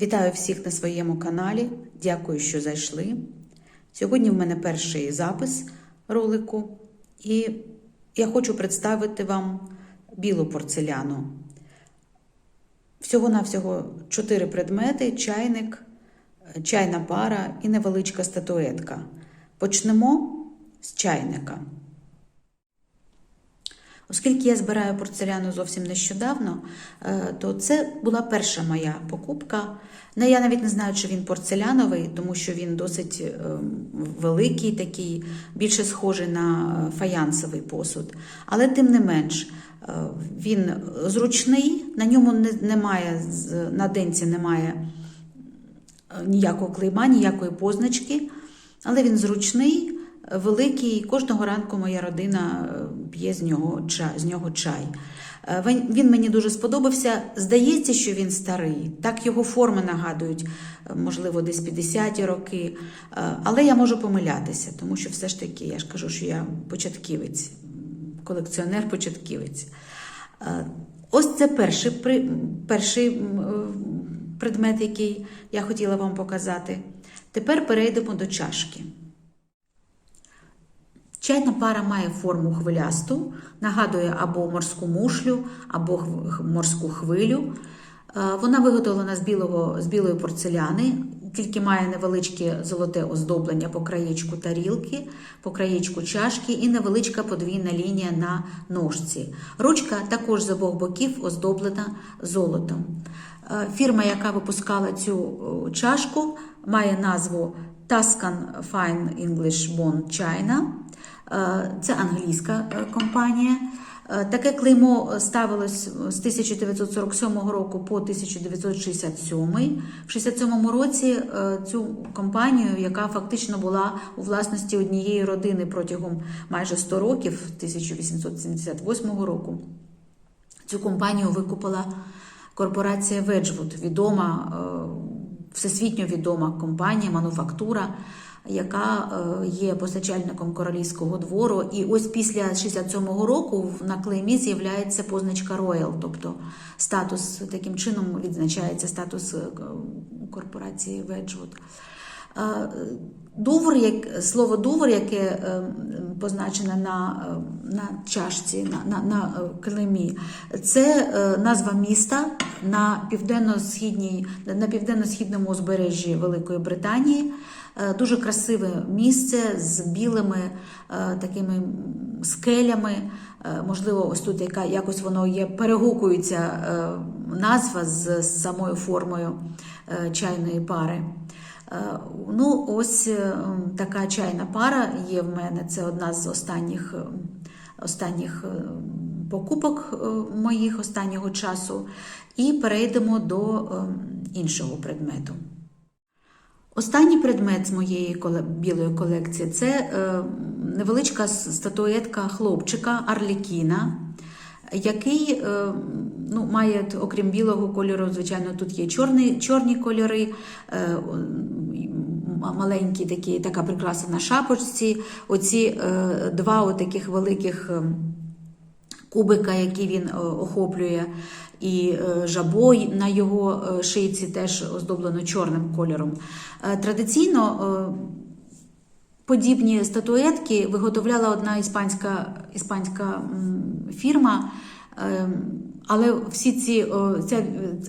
Вітаю всіх на своєму каналі. Дякую, що зайшли. Сьогодні в мене перший запис ролику, і я хочу представити вам білу порцеляну. Всього-навсього чотири предмети: чайник, чайна пара і невеличка статуетка. Почнемо з чайника. Оскільки я збираю порцеляну зовсім нещодавно, е, то це була перша моя покупка. Я навіть не знаю, чи він порцеляновий, тому що він досить е, великий, такий, більше схожий на фаянсовий посуд. Але тим не менш, е, він зручний, на ньому немає, на денці немає е, ніякого клейма, ніякої позначки, але він зручний, великий. Кожного ранку моя родина е, п'є з нього чай. З нього чай. Е, Він мені дуже сподобався. Здається, що він старий. Так його форми нагадують, е, можливо, десь 50-ті роки. Але я можу помилятися, тому що все ж таки я ж кажу, що я початківець, колекціонер-початківець. Ось це перший, перший предмет, який я хотіла вам показати. Тепер перейдемо до чашки. Чайна пара має форму хвилясту, нагадує або морську мушлю, або морську хвилю. Е, Вона виготовлена з, білого, з білої порцеляни, тільки має невеличке золоте оздоблення по краєчку тарілки, по краєчку чашки і невеличка подвійна лінія на ножці. Ручка також з обох боків оздоблена золотом. Е, Фірма, яка випускала цю чашку, має назву Tuscan Fine English Bond China. Е, Це англійська е, компанія. Е, Таке клеймо ставилось з 1947 року по 1967. В 67 році цю компанію, яка фактично була у власності однієї родини протягом майже 100 років, 1878 року, цю компанію викупила корпорація Wedgwood, відома, всесвітньо відома компанія, мануфактура, яка е, є постачальником королівського двору. І ось після 67-го року на клеймі з'являється позначка Royal, тобто статус таким чином відзначається статус е, корпорації Wedgwood. Е, Дувр, як слово дувр, яке позначене на, на чашці, на, на, на е, клеймі, це е, назва міста на південно-східній, на південно-східному узбережжі Великої Британії. Е, Дуже красиве місце з білими такими скелями. Можливо, ось тут яка якось воно є, перегукується назва з, самою формою чайної пари. Ну, ось така чайна пара є в мене. Це одна з останніх, останніх е, покупок е, моїх останнього часу. І перейдемо до е, іншого предмету. Останній предмет з моєї білої колекції це невеличка статуетка хлопчика Арлікіна, який ну, має, окрім білого кольору, звичайно, тут є чорні, чорні кольори, маленькі такі, така прикраса на шапочці. Оці е, два отаких великих. е, кубика, який він е, охоплює, і е, жабой на його е, шийці теж оздоблено чорним кольором. Е, Традиційно е, подібні статуетки виготовляла одна іспанська, іспанська фірма. е, Але всі ці це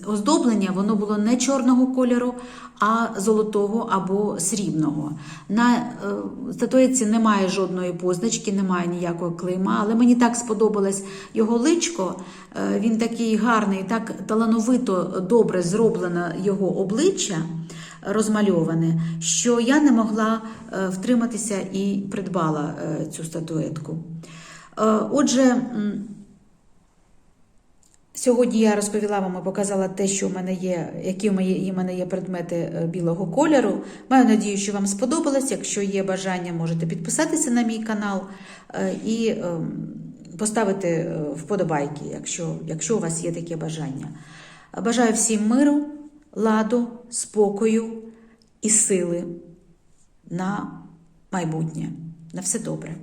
оздоблення воно було не чорного кольору, а золотого або срібного. На е, статуетці немає жодної позначки, немає ніякого клейма, але мені так сподобалось його личко. Е, Він такий гарний, так талановито добре зроблено його обличчя розмальоване, що я не могла е, втриматися і придбала е, цю статуетку. Е, Отже, Сьогодні я розповіла вам і показала те, що в мене є, які в мої- у мене є предмети е, білого кольору. Маю надію, що вам сподобалось. Якщо є бажання, можете підписатися на мій канал е, і ем, поставити е, вподобайки, якщо, якщо у вас є таке бажання. Бажаю всім миру, ладу, спокою і сили на майбутнє. На все добре.